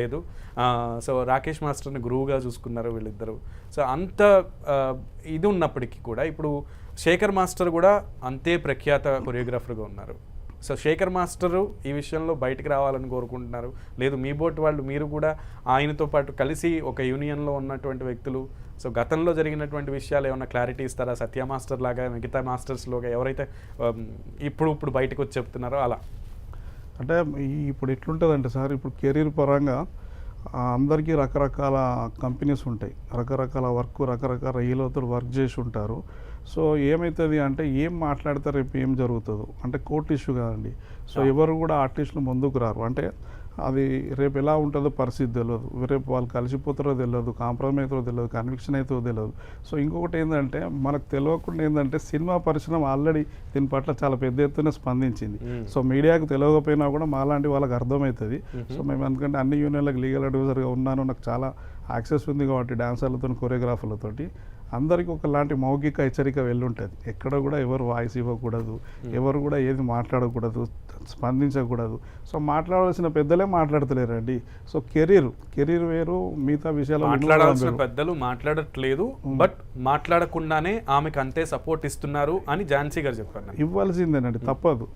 లేదు. సో రాకేష్ మాస్టర్ని గురువుగా చూసుకున్నారు వీళ్ళిద్దరు. సో అంత ఇది ఉన్నప్పటికీ కూడా ఇప్పుడు శేఖర్ మాస్టర్ కూడా అంతే ప్రఖ్యాత కొరియోగ్రాఫర్గా ఉన్నారు. సో శేఖర్ మాస్టరు ఈ విషయంలో బయటకు రావాలని కోరుకుంటున్నారు. లేదు మీ బోట్ వాళ్ళు మీరు కూడా ఆయనతో పాటు కలిసి ఒక యూనియన్లో ఉన్నటువంటి వ్యక్తులు. సో గతంలో జరిగినటువంటి విషయాలు ఏమైనా క్లారిటీ ఇస్తారా? సత్య మాస్టర్ లాగా మిగతా మాస్టర్స్లోగా ఎవరైతే ఇప్పుడు ఇప్పుడు బయటకు వచ్చి చెప్తున్నారో అలా. అంటే ఇప్పుడు ఎట్లుంటుందంటే సార్ ఇప్పుడు కెరీర్ పరంగా అందరికీ రకరకాల కంపెనీస్ ఉంటాయి. రకరకాల వర్క్ రకరకాల ఈలతో వర్క్ చేసి ఉంటారు. సో ఏమవుతుంది అంటే ఏం మాట్లాడితే రేపు ఏం జరుగుతుందో. అంటే కోర్ట్ ఇష్యూ కాదండి. సో ఎవరు కూడా ఆర్టిస్టులు ముందుకు రారు. అంటే అది రేపు ఎలా ఉంటుందో పరిస్థితి తెలియదు. రేపు వాళ్ళు కలిసిపోతారో తెలియదు కాంప్రమైజ్ అవుతారో తెలియదు కన్విక్షన్ అవుతుందో తెలియదు. సో ఇంకొకటి ఏంటంటే మనకు తెలియకుండా ఏంటంటే సినిమా పరిశ్రమ ఆల్రెడీ దీని పట్ల చాలా పెద్ద ఎత్తున స్పందించింది. సో మీడియాకు తెలియకపోయినా కూడా మాలాంటి వాళ్ళకి అర్థమవుతుంది. సో మేము ఎందుకంటే అన్ని యూనియన్లకు లీగల్ అడ్వైజర్గా ఉన్నాను నాకు చాలా యాక్సెస్ ఉంది కాబట్టి డాన్సర్లతో కొరియోగ్రాఫర్లతోటి. అందరికీ ఒకలాంటి మౌఖిక హెచ్చరిక వెళ్ళుంటుంది. ఎక్కడ కూడా ఎవరు వాయిస్ ఇవ్వకూడదు ఎవరు కూడా ఏది మాట్లాడకూడదు స్పందించకూడదు. సో మాట్లాడాల్సిన పెద్దలే మాట్లాడతలేరండి. సో కెరీర్ కెరీర్ వేరు మిగతా విషయాలు మాట్లాడాల్సిన పెద్దలు మాట్లాడట్లేదు బట్ మాట్లాడకుండానే ఆమెకు అంతే సపోర్ట్ ఇస్తున్నారు అని ఝాన్సీ గారు చెప్పారు. ఇవ్వాల్సిందేనండి తప్పదు.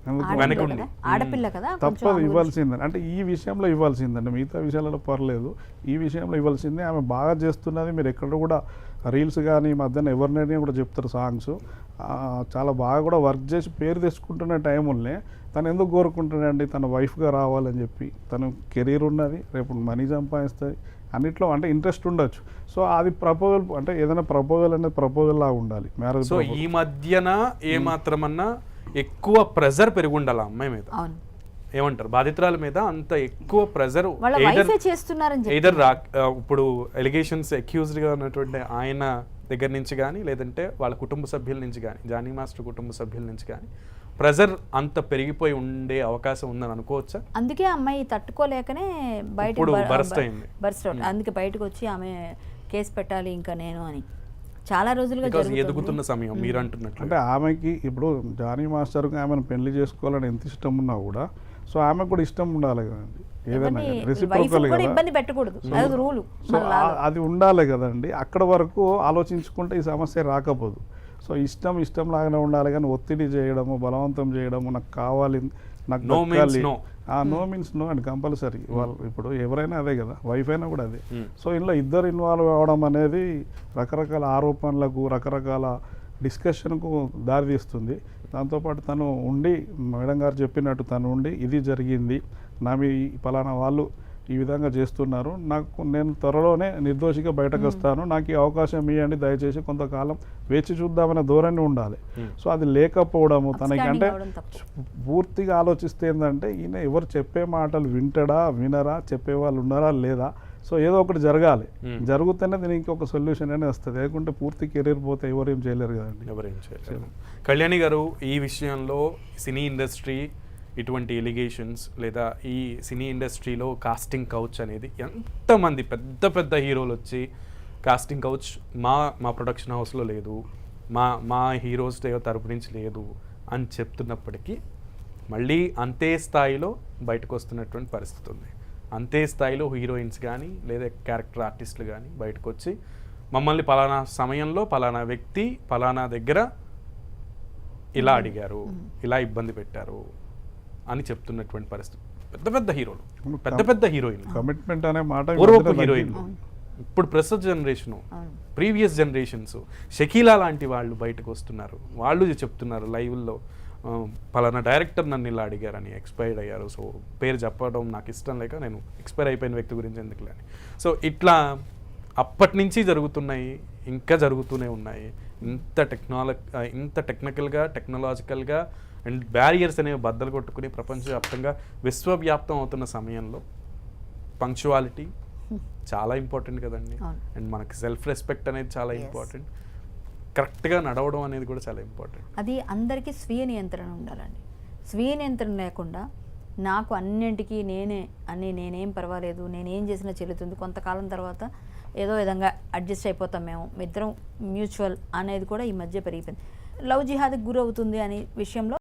తప్పదు ఇవ్వాల్సిందే. అంటే ఈ విషయంలో ఇవ్వాల్సిందండి మిగతా విషయాలలో పర్లేదు. ఈ విషయంలో ఇవ్వాల్సిందే. ఆమె బాగా చేస్తున్నది. మీరు ఎక్కడ కూడా రీల్స్ కానీ ఈ మధ్యన ఎవరినైనా కూడా చెప్తారు సాంగ్స్. చాలా బాగా కూడా వర్క్ చేసి పేరు తెచ్చుకుంటున్న టైముల్నే తను ఎందుకు కోరుకుంటున్నాడండి? తన వైఫ్గా రావాలని చెప్పి. తను కెరీర్ ఉన్నది. రేపు మనీ సంపాదిస్తుంది. అన్నిట్లో అంటే ఇంట్రెస్ట్ ఉండొచ్చు. సో అది ప్రపోజల్ అంటే ఏదైనా ప్రపోజల్ అనేది ప్రపోజల్ లాగా ఉండాలి. మ్యారేజ్ సో ఈ మధ్యన ఏ మాత్రమన్నా ఎక్కువ ప్రెజర్ పెరుగుండాలి ఆ అమ్మాయి మీద? అవును. ఏమంటారు? బాధితురాల మీద అంత ఎక్కువ ప్రెజర్ ఎయిదర్ రా ఇప్పుడు ఎలిగేషన్స్గా ఉన్నటువంటి ఆయన దగ్గర నుంచి కానీ లేదంటే వాళ్ళ కుటుంబ సభ్యుల నుంచి కానీ జానీ మాస్టర్ కుటుంబ సభ్యుల నుంచి కానీ ప్రెజర్ అంత పెరిగిపోయి ఉండే అవకాశం ఉందని అనుకోవచ్చా? అందుకే అమ్మాయి తట్టుకోలేకనే బయట burst అయింది. బర్స్ట్ అవుట్ అందుకే బయటకు వచ్చి ఆమె కేసు పెట్టాలి ఇంకా నేను అని. చాలా రోజులుగా ఎదుగుతున్న సమయం మీరు అంటున్నట్లు. అంటే ఆమెకి ఇప్పుడు జానీ మాస్టర్కి ఆమెను పెళ్ళి చేసుకోవాలని ఎంత ఇష్టం ఉన్నా కూడా సో ఆమెకు కూడా ఇష్టం ఉండాలి కదండి. ఏదైనా రెసిప్రోకల్ ఇబ్బంది పెట్టకూడదు. అది రూలు సో అది ఉండాలి కదండి. అక్కడ వరకు ఆలోచించుకుంటే ఈ సమస్య రాకపోదు. సో ఇష్టం ఇష్టం లాగానే ఉండాలి కానీ ఒత్తిడి చేయడము బలవంతం చేయడము నాకు కావాలి నాకు No means దక్కాలి. no. ఆ నో మీన్స్ నో అండి కంపల్సరీ. వాళ్ళు ఇప్పుడు ఎవరైనా అదే కదా. వైఫ్ అయినా కూడా అదే. Hmm. సో ఇందులో ఇద్దరు ఇన్వాల్వ్ అవ్వడం అనేది రకరకాల ఆరోపణలకు రకరకాల డిస్కషన్కు దారితీస్తుంది. దాంతోపాటు తను ఉండి మేడం గారు చెప్పినట్టు తను ఉండి ఇది జరిగింది. నా మీ పలానా వాళ్ళు ఈ విధంగా చేస్తున్నారు. నాకు నేను త్వరలోనే నిర్దోషిగా బయటకు వస్తాను. నాకు ఈ అవకాశం ఇవ్వండి దయచేసి కొంతకాలం వేచి చూద్దామనే ధోరణి ఉండాలి. సో అది లేకపోవడము తనకి అంటే. పూర్తిగా ఆలోచిస్తే ఏంటంటే ఈయన ఎవరు చెప్పే మాటలు వింటడా వినరా చెప్పే వాళ్ళు ఉన్నారా లేదా సో ఏదో ఒకటి జరగాలి. జరుగుతూనే దీనికి ఒక సొల్యూషన్ అనేది వస్తుంది. లేకుంటే పూర్తి కెరీర్ పోతే ఎవరు ఏం చేయలేరు కదండి. ఎవరేం చేయలేరు. కళ్యాణి గారు ఈ విషయంలో సినీ ఇండస్ట్రీ ఇటువంటి ఎలిగేషన్స్ లేదా ఈ సినీ ఇండస్ట్రీలో కాస్టింగ్ కౌచ్ అనేది ఎంతమంది పెద్ద పెద్ద హీరోలు వచ్చి కాస్టింగ్ కౌచ్ మా మా ప్రొడక్షన్ హౌస్లో లేదు మా మా హీరోస్ తరపు నుంచి లేదు అని చెప్తున్నప్పటికీ మళ్ళీ అంతే స్థాయిలో బయటకు వస్తున్నటువంటి పరిస్థితి ఉంది. అంతే స్థాయిలో హీరోయిన్స్ కానీ లేదా క్యారెక్టర్ ఆర్టిస్టులు కానీ బయటకు వచ్చి మమ్మల్ని పలానా సమయంలో పలానా వ్యక్తి పలానా దగ్గర ఇలా అడిగారు ఇలా ఇబ్బంది పెట్టారు అని చెప్తున్నటువంటి పరిస్థితి. పెద్ద పెద్ద హీరోలు. పెద్ద పెద్ద హీరోయిన్లు. కమిట్మెంట్ అనే మాట పూర్వపు తగ్గింది. ఇప్పుడు ప్రస్తుత జనరేషను. ప్రీవియస్ జనరేషన్స్ షకీలా లాంటి వాళ్ళు బయటకు వస్తున్నారు వాళ్ళు చెప్తున్నారు లైవ్లో పలానా డైరెక్టర్ నన్ను ఇలా అడిగారని ఎక్స్పైర్డ్ అయ్యారు. సో పేరు చెప్పడం నాకు ఇష్టం లేక నేను ఎక్స్పైర్ అయిపోయిన వ్యక్తి గురించి ఎందుకులే అని. సో ఇట్లా అప్పటి నుంచి జరుగుతున్నాయి ఇంకా జరుగుతూనే ఉన్నాయి. ఇంత టెక్నాల ఇంత టెక్నికల్గా టెక్నాలజికల్గా అండ్ బ్యారియర్స్ అనేవి బద్దలు కొట్టుకుని ప్రపంచవ్యాప్తంగా విశ్వవ్యాప్తం అవుతున్న సమయంలో పంక్చువాలిటీ చాలా ఇంపార్టెంట్ కదండి. అండ్ మనకి సెల్ఫ్ రెస్పెక్ట్ అనేది చాలా. ఇంపార్టెంట్ కరెక్ట్గా నడవడం అనేది కూడా చాలా ఇంపార్టెంట్. అది అందరికీ స్వీయ నియంత్రణ ఉండాలండి. స్వీయ నియంత్రణ లేకుండా నాకు అన్నింటికీ నేనే అన్నీ నేనేం పర్వాలేదు నేనేం చేసినా చెల్లుతుంది. కొంతకాలం తర్వాత ఏదో విధంగా అడ్జస్ట్ అయిపోతాం మేము. ఇద్దరం మ్యూచువల్ అనేది కూడా ఈ మధ్య పెరిగిపోయింది. లవ్ జిహాద్కి గురవుతుంది అనే విషయంలో